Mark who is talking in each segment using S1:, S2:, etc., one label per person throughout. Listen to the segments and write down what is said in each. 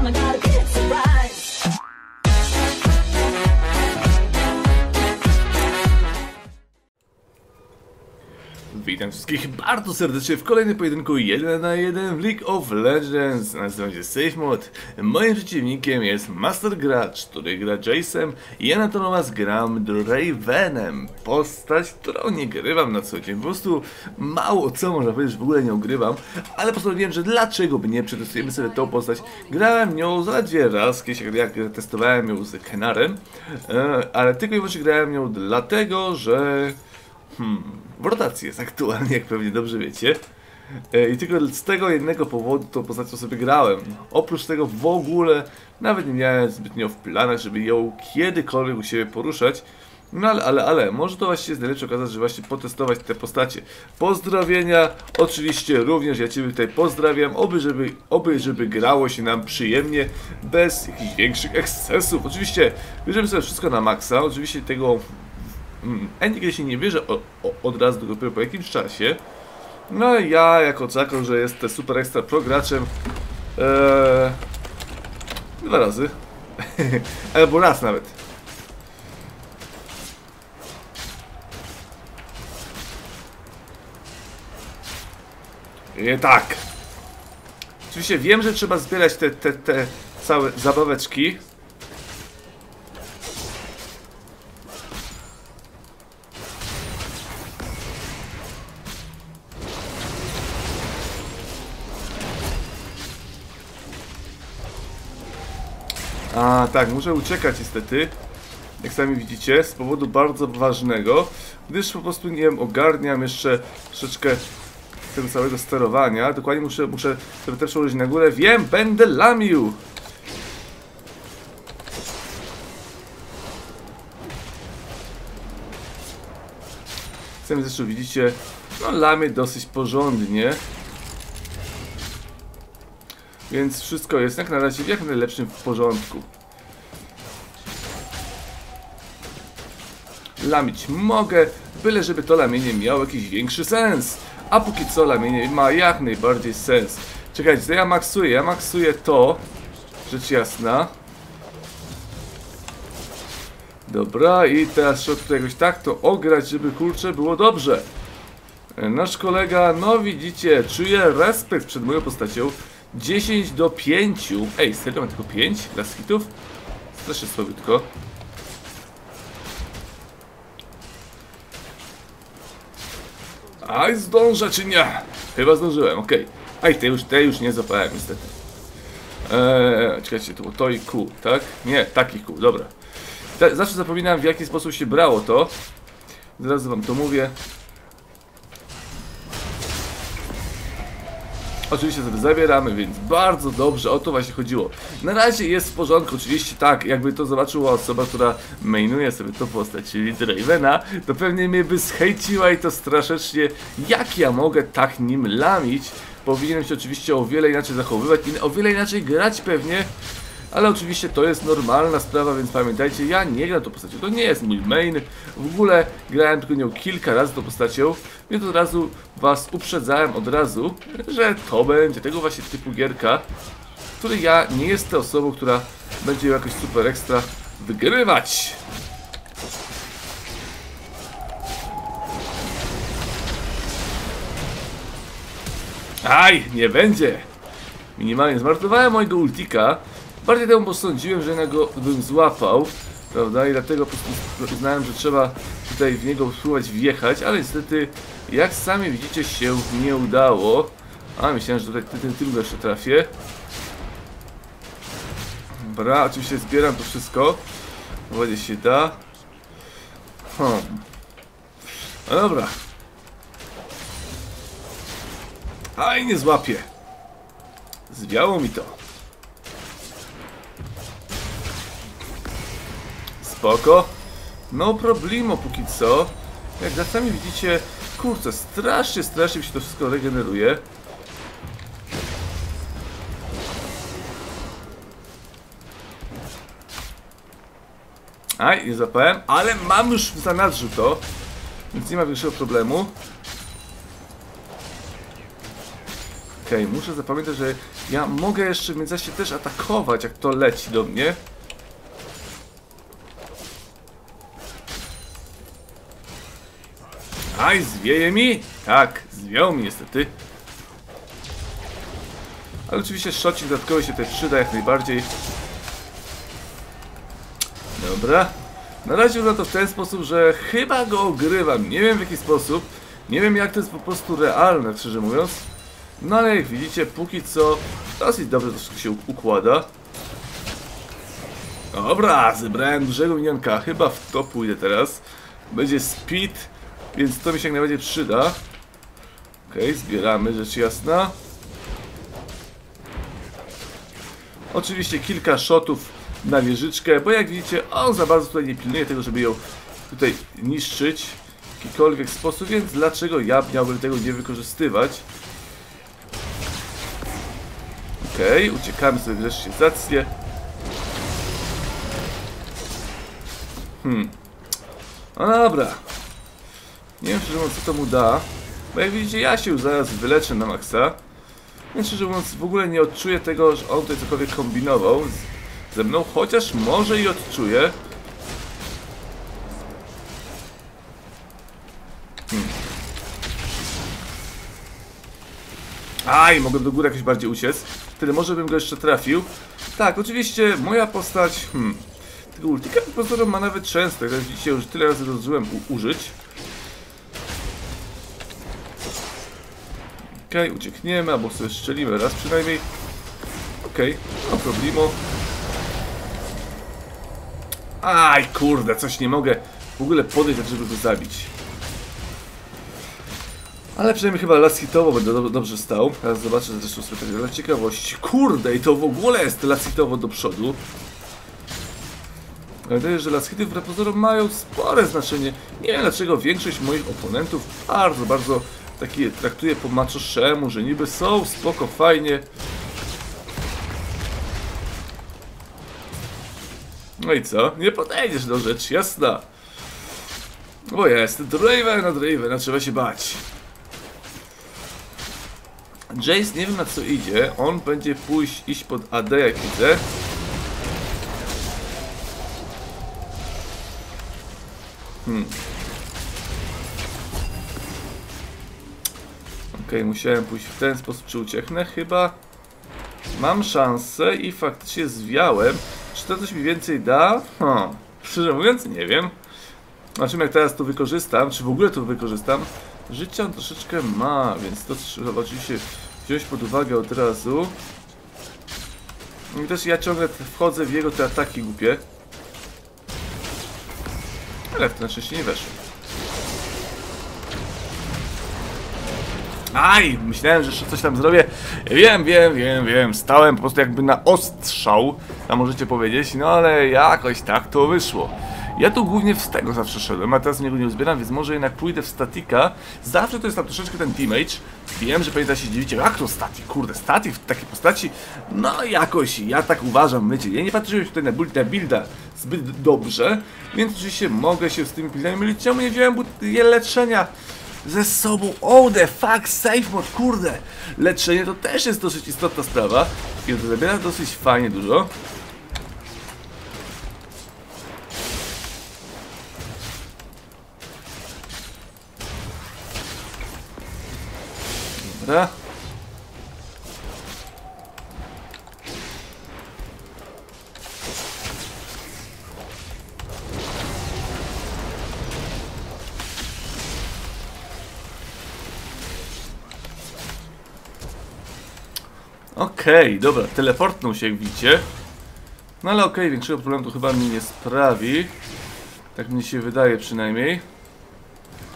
S1: time I gotta
S2: Witam wszystkich bardzo serdecznie w kolejnym pojedynku 1 na 1 w League of Legends. Nazywam się SafeMod. Moim przeciwnikiem jest Master Gracz, który gra Jace'em. Ja natomiast gram Dravenem. Postać, którą nie grywam na co dzień. Po prostu mało co można powiedzieć, w ogóle nie ogrywam. Ale postanowiłem, że dlaczego by nie przetestujemy sobie tą postać. Grałem nią zaledwie raz, kiedyś jak testowałem ją z Kenarem. E, ale tylko i wyłącznie grałem nią dlatego, że... Hmm, w rotacji jest aktualnie, jak pewnie dobrze wiecie. E, I tylko z tego jednego powodu tą postacią sobie grałem. Oprócz tego w ogóle nawet nie miałem zbytnio w planach, żeby ją kiedykolwiek u siebie poruszać. No ale, ale, ale, może to właśnie jest najlepsza okazja, że właśnie potestować te postacie. Pozdrowienia, oczywiście również ja Ciebie tutaj pozdrawiam, oby żeby, oby żeby grało się nam przyjemnie, bez jakichś większych ekscesów. Oczywiście bierzemy sobie wszystko na maksa, oczywiście tego Mm, Enigry się nie bierze o, o, od rasu, dopiero po jakimś czasie. No i ja jako Czako, że jestem super ekstra pro graczem ee, dwa razy. Albo raz nawet. I tak. Oczywiście wiem, że trzeba zbierać te, te, te całe zabaweczki. A, tak, muszę uciekać niestety. Jak sami widzicie, z powodu bardzo ważnego, gdyż po prostu nie wiem, ogarniam jeszcze troszeczkę tego całego sterowania. Dokładnie muszę, muszę sobie też przełożyć na górę. Wiem, będę lamił! Sami zresztą widzicie, no lamię dosyć porządnie. Więc wszystko jest jak na razie w jak najlepszym w porządku. Lamić mogę, byle żeby to lamienie miało jakiś większy sens. A póki co lamienie ma jak najbardziej sens. Czekajcie, ja maksuję, ja maksuję to. Rzecz jasna. Dobra, i teraz trzeba tutaj jakoś tak to ograć, żeby kurczę było dobrze. Nasz kolega, no widzicie, czuje respekt przed moją postacią. 10 do 5. Ej, serio, mam tylko 5 dla hitów? Jest słabiutko. Aj, zdążę czy nie? Chyba zdążyłem, okej. Okay. Aj, te już, te już nie zapałem niestety. Eee, czekajcie, to to i Q, tak? Nie, taki Q, dobra. zawsze zapominam w jaki sposób się brało to. Zaraz wam to mówię. Oczywiście sobie zabieramy, więc bardzo dobrze, o to właśnie chodziło. Na razie jest w porządku, oczywiście tak, jakby to zobaczyła osoba, która mainuje sobie to postać, czyli Dravena, to pewnie mnie by zhejciła i to strasznie, jak ja mogę tak nim lamić. Powinienem się oczywiście o wiele inaczej zachowywać i o wiele inaczej grać pewnie, ale oczywiście to jest normalna sprawa, więc pamiętajcie, ja nie gram tą postacią, to nie jest mój main. W ogóle grałem tylko nią kilka razy tą postacią, więc od razu was uprzedzałem od razu, że to będzie tego właśnie typu gierka, który ja nie jestem osobą, która będzie jakoś super ekstra wygrywać. Aj, nie będzie! Minimalnie zmarnowałem mojego ultika, Bardziej temu posądziłem, że go bym złapał, prawda? I dlatego po prostu uznałem, że trzeba tutaj w niego spróbować wjechać, ale niestety, jak sami widzicie, się nie udało. A, myślałem, że tutaj ten tył jeszcze trafię. Dobra, oczywiście zbieram to wszystko. Wodzie się da. Hmm. No dobra. Aj, nie złapię. Zwiało mi to. Spoko. No problemo póki co. Jak sami widzicie, kurczę, strasznie, strasznie mi się to wszystko regeneruje. Aj, nie zapałem, ale mam już w zanadrzu to, więc nie ma większego problemu. Okej, muszę zapamiętać, że ja mogę jeszcze w międzyczasie też atakować, jak to leci do mnie. Aj, zwieje mi? Tak, zwiał mi niestety. Ale oczywiście szocik dodatkowy się tutaj przyda jak najbardziej. Dobra. Na razie wygląda to w ten sposób, że chyba go ogrywam. Nie wiem w jaki sposób. Nie wiem jak to jest po prostu realne, szczerze mówiąc. No ale jak widzicie, póki co dosyć dobrze to wszystko się układa. Dobra, zebrałem dużego minionka. Chyba w to pójdę teraz. Będzie speed, więc to mi się jak najbardziej przyda. Okej, zbieramy, rzecz jasna. Oczywiście kilka shotów na wieżyczkę, bo jak widzicie, on za bardzo tutaj nie pilnuje tego, żeby ją tutaj niszczyć w jakikolwiek sposób, więc dlaczego ja miałbym tego nie wykorzystywać? Okej, uciekamy sobie wreszcie zacnie. Hmm. No dobra. Nie wiem szczerze mówiąc co to mu da. Bo jak widzicie ja się już zaraz wyleczę na maksa. Więc szczerze mówiąc w ogóle nie odczuję tego, że on tutaj cokolwiek kombinował z, ze mną. Chociaż może i odczuję. Hmm. Aj, mogę do góry jakoś bardziej uciec. Wtedy może bym go jeszcze trafił. Tak, oczywiście moja postać... Hmm, tego ultika po prostu ma nawet często. Jak widzicie, już tyle razy rozżyłem użyć. Okej, okay, uciekniemy, albo sobie strzelimy raz przynajmniej. Okej, okay, no problemu. Aj, kurde, coś nie mogę w ogóle podejść, żeby go zabić. Ale przynajmniej chyba las hitowo będę do, dobrze stał. Teraz zobaczę zresztą tak dla ciekawości. Kurde, i to w ogóle jest las hitowo do przodu. Wydaje że las hity wbrew pozorom mają spore znaczenie. Nie wiem dlaczego większość moich oponentów bardzo, bardzo takie traktuje po maczoszemu, że niby są, spoko, fajnie. No i co? Nie podejdziesz do rzecz, jasna. Bo jest, Draven na Draven, trzeba się bać. Jace nie wiem na co idzie, on będzie pójść, iść pod AD jak widzę. Hmm. Okay, musiałem pójść w ten sposób, czy uciechnę? Chyba mam szansę i faktycznie zwiałem. Czy to coś mi więcej da? Hmm. Szczerze mówiąc, nie wiem. Znaczy, jak teraz to wykorzystam, czy w ogóle to wykorzystam, życia on troszeczkę ma, więc to trzeba oczywiście wziąć pod uwagę od razu. I też ja ciągle wchodzę w jego te ataki głupie. Ale w to na szczęście nie weszło. Aj, myślałem, że jeszcze coś tam zrobię. Wiem, wiem, wiem, wiem. Stałem po prostu jakby na ostrzał, tam możecie powiedzieć, no ale jakoś tak to wyszło. Ja tu głównie z tego zawsze szedłem, a teraz niego nie uzbieram, więc może jednak pójdę w statika. Zawsze to jest tam troszeczkę ten teammate. Wiem, że pewnie się dziwicie, jak to statik? Kurde, statik w takiej postaci? No jakoś, ja tak uważam, wiecie, ja nie patrzyłem tutaj na builda, builda zbyt dobrze, więc oczywiście mogę się z tymi buildami mylić. Czemu nie wziąłem leczenia? Ze sobą. Oh the fuck, safe mode, kurde. Leczenie to też jest dosyć istotna sprawa. I to zabiera dosyć fajnie dużo. Dobra. Okej, okay, dobra, teleportnął się jak widzicie. No ale okej, okay, większego problemu to chyba mi nie sprawi. Tak mi się wydaje przynajmniej.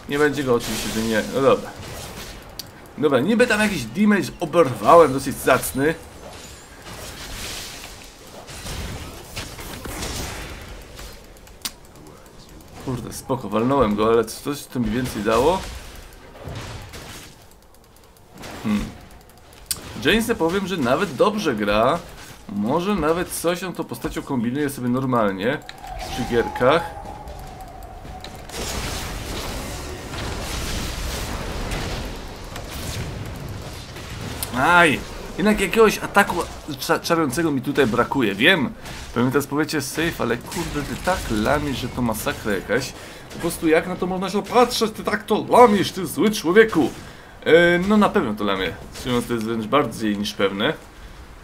S2: Nie będzie go oczywiście, że nie. No dobra. Dobra, niby tam jakiś damage oberwałem, dosyć zacny. Kurde, spoko, walnąłem go, ale coś to mi więcej dało? Hmm. Jamesy powiem, że nawet dobrze gra. Może nawet coś on tą postacią kombinuje sobie normalnie przy gierkach. Aj! Jednak jakiegoś ataku cza czarującego mi tutaj brakuje, wiem. Pewnie teraz powiecie safe, ale kurde, ty tak lamisz, że to masakra jakaś. Po prostu jak na to można się patrzeć, ty tak to lamisz, ty zły człowieku. E, no na pewno to lamię. Mówiąc, to jest wręcz bardziej niż pewne,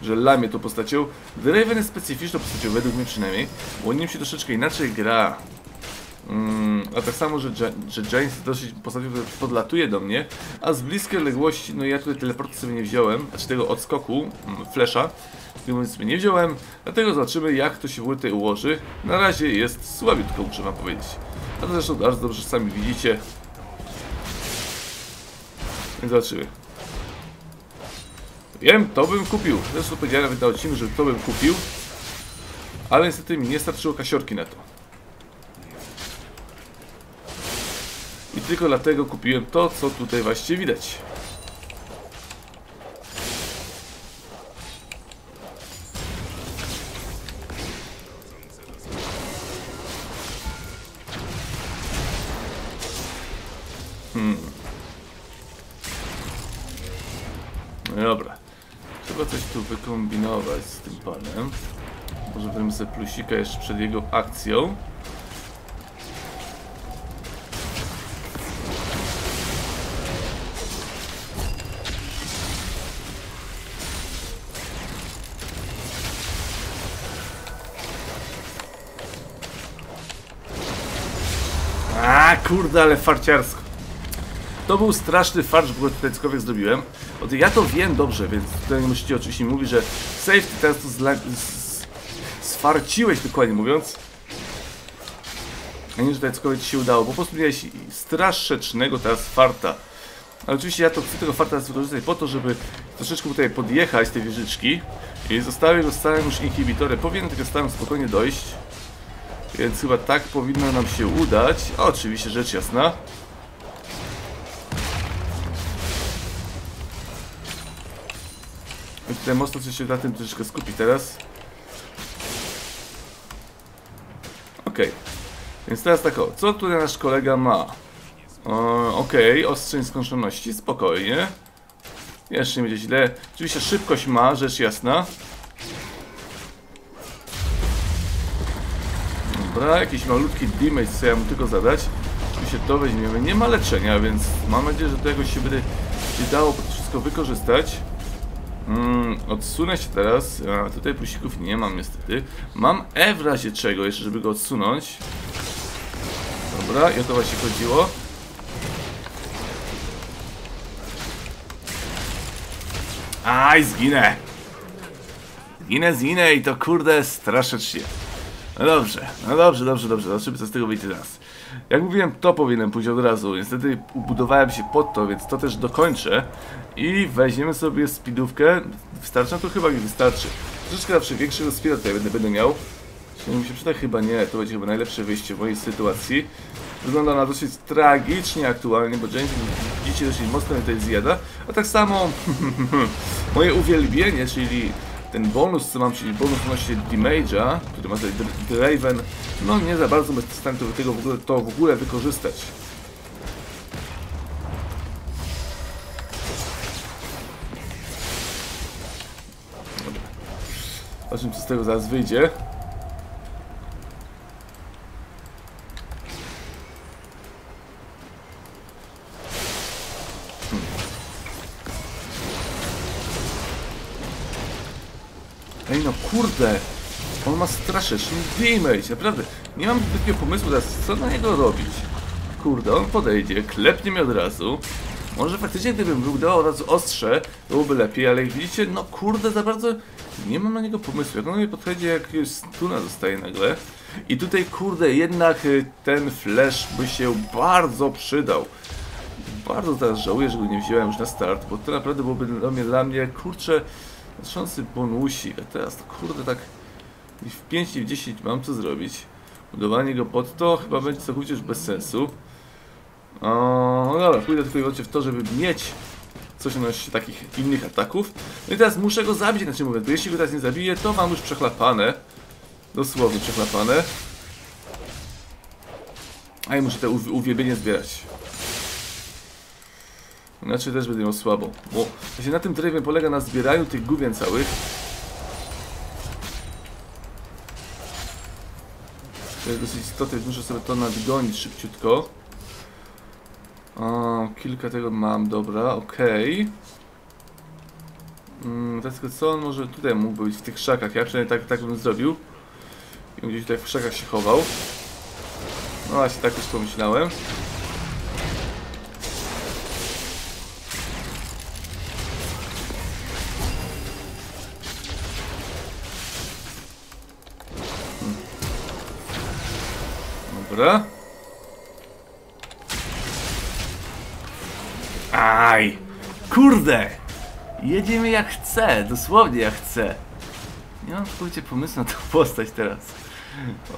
S2: że lamię tą postacią. Draven jest specyficzną postacią, według mnie przynajmniej, bo nim się troszeczkę inaczej gra. Mm, a tak samo, że, że James dosyć postacią, która podlatuje do mnie, a z bliskiej odległości, no ja tutaj teleportu sobie nie wziąłem, znaczy tego odskoku, mm, flesza, sobie nie wziąłem, dlatego zobaczymy jak to się w tutaj ułoży. Na razie jest słabiutko, muszę wam powiedzieć. A to zresztą bardzo dobrze sami widzicie. Więc zobaczymy. Wiem, to bym kupił. Zresztą powiedziałem nawet na odcinku, że to bym kupił. Ale niestety mi nie starczyło kasiorki na to. I tylko dlatego kupiłem to, co tutaj właściwie widać. Trzeba coś tu wykombinować z tym panem. Może sobie plusika jeszcze przed jego akcją. A kurde, ale farciarsko. To był straszny farsz, bo cokolwiek zrobiłem. Ja to wiem dobrze, więc tutaj nie musicie oczywiście mówić, że safety to zla... z... sfarciłeś dokładnie mówiąc. A nie, że tutaj cokolwiek ci się udało. Po prostu miałeś straszecznego teraz farta. Ale oczywiście ja to chcę tego farta wykorzystać po to, żeby troszeczkę tutaj podjechać te wieżyczki. I zostały go stałym już inhibitorem. Powinien tego stałym spokojnie dojść. Więc chyba tak powinno nam się udać. Oczywiście, rzecz jasna. Tutaj mocno chcę się na tym troszeczkę skupić teraz. Okej. Więc teraz tak o, co tutaj nasz kolega ma? O, Okej, ostrze nieskończoności, spokojnie. Jeszcze nie będzie źle. Oczywiście szybkość ma, rzecz jasna. Dobra, jakiś malutki damage chcę ja mu tylko zadać. Oczywiście to weźmiemy. Nie ma leczenia, więc mam nadzieję, że jakoś się będzie się dało wszystko wykorzystać. Mm, odsunę się teraz. A, tutaj plusików nie mam niestety. Mam E w razie czego jeszcze, żeby go odsunąć. Dobra, i o to właśnie chodziło. Aj, zginę! Zginę, zginę i to kurde straszycznie. No dobrze, no dobrze, dobrze, dobrze. Zobaczymy co z tego wyjdzie teraz. Jak mówiłem, to powinienem pójść od razu. Niestety ubudowałem się pod to, więc to też dokończę. I weźmiemy sobie speedówkę. Wystarczy? No to chyba mi wystarczy. Troszeczkę zawsze większego speeda tutaj będę, będę miał. Czy mi się przyda? Chyba nie. To będzie chyba najlepsze wyjście w mojej sytuacji. Wygląda na dosyć tragicznie aktualnie, bo James widzicie dosyć mocno tutaj zjada. A tak samo moje uwielbienie, czyli ten bonus, co mam, czyli bonus odnośnie damage'a, który ma tutaj Dr- Draven, no nie za bardzo bez stanie to tego w ogóle, to w ogóle wykorzystać. Dobra. Zobaczymy, co z tego zaraz wyjdzie. Straszeczny damage, naprawdę. Nie mam takiego pomysłu teraz, co na niego robić. Kurde, on podejdzie, klepnie mnie od razu. Może faktycznie gdybym był dał od razu ostrze, byłoby lepiej, ale jak widzicie, no kurde, za bardzo nie mam na niego pomysłu. Jak on mnie podchodzi, jak już stuna dostaje nagle. I tutaj, kurde, jednak y, ten flash by się bardzo przydał. Bardzo teraz żałuję, że go nie wziąłem już na start, bo to naprawdę byłoby dla mnie, dla mnie kurczę, znaczący bonusik. A teraz kurde tak i w 5 i w 10 mam co zrobić. Budowanie go pod to chyba będzie całkowicie już bez sensu. O, no dobra, pójdę tylko i w to, żeby mieć coś odnośnie takich innych ataków. No i teraz muszę go zabić, znaczy mówię, bo jeśli go teraz nie zabiję, to mam już przechlapane. Dosłownie przechlapane. A i muszę te uwi- uwielbienie zbierać. Inaczej też będę miał słabo. Bo właśnie na tym drive polega na zbieraniu tych gówien całych. Jest dosyć istotne, więc muszę sobie to nadgonić szybciutko. O, kilka tego mam, dobra, okej. Mm, tylko co on może tutaj mógłby być w tych krzakach? Ja przynajmniej tak, tak bym zrobił. I gdzieś tutaj w krzakach się chował. No właśnie, tak już pomyślałem. Dobra. Aj! Kurde! Jedziemy jak chcę, dosłownie jak chcę. Nie mam w pomysłu na tą postać teraz.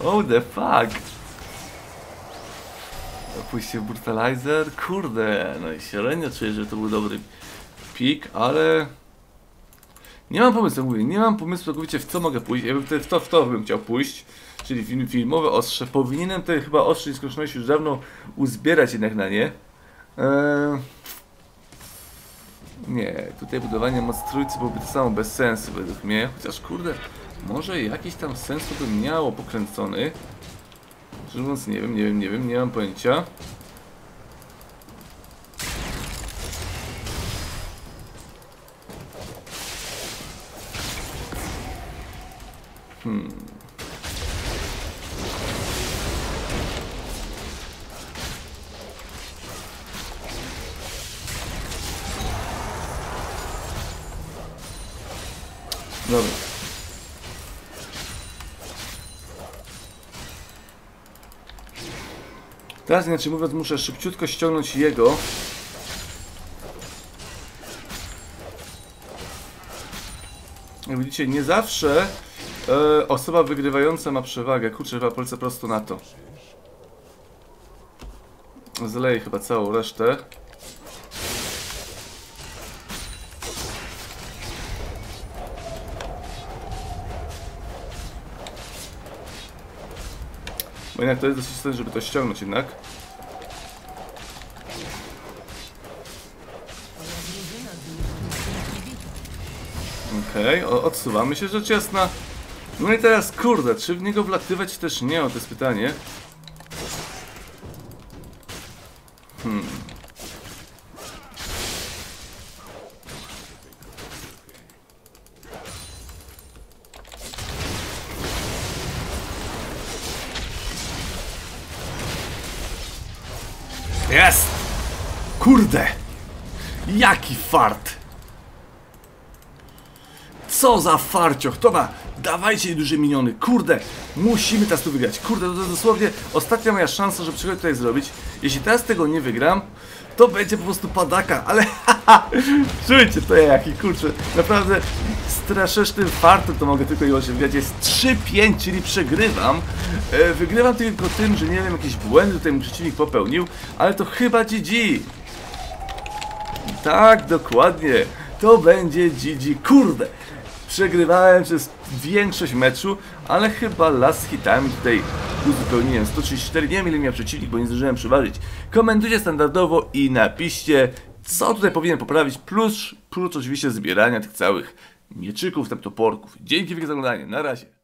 S2: Oh the fuck! Opuścił Brutalizer, kurde, no i średnio czuję, że to był dobry pik, ale... Nie mam pomysłu, mówię, nie mam pomysłu całkowicie w co mogę pójść, ja bym w to, w to bym chciał pójść, czyli film, filmowe ostrze. Powinienem te chyba ostrze i skoczności już dawno uzbierać jednak na nie. Eee... Nie, tutaj budowanie moc trójcy byłoby to samo bez sensu według mnie, chociaż kurde, może jakiś tam sens by miało pokręcony. Szczerze mówiąc, nie wiem, nie wiem, nie wiem, nie mam pojęcia. Hmm. Dobra. Teraz inaczej mówiąc muszę szybciutko ściągnąć jego. Jak widzicie, nie zawsze e, osoba wygrywająca ma przewagę. Kurczę, chyba polecę prosto na to. Zleję chyba całą resztę. Bo jednak to jest dosyć istotne, żeby to ściągnąć jednak. Okej, okay, odsuwamy się rzecz jasna. No i teraz, kurde, czy w niego wlatywać też nie? O, to jest pytanie. Hmm. Jest! Kurde! Jaki fart! Co za farcioch! To ma! Dawajcie duże miniony! Kurde! Musimy teraz tu wygrać! Kurde, to jest dosłownie ostatnia moja szansa, żeby czegoś tutaj zrobić. Jeśli teraz tego nie wygram, to będzie po prostu padaka, ale haha! Czujcie to jaki, kurczę! Naprawdę straszecznym fartem to mogę tylko i wygrać. Jest 3-5, czyli przegrywam. E, wygrywam tylko tym, że nie wiem, jakieś błędy tutaj przeciwnik popełnił, ale to chyba GG. Tak, dokładnie. To będzie GG. Kurde! Przegrywałem przez większość meczu, ale chyba last hitami tutaj uzupełniłem 134. Nie wiem ile miał przeciwnik, bo nie zdążyłem przeważyć. Komentujcie standardowo i napiszcie, co tutaj powinien poprawić, plus, plus oczywiście zbierania tych całych mieczyków, tam toporków. Dzięki wielkie za oglądanie. Na razie.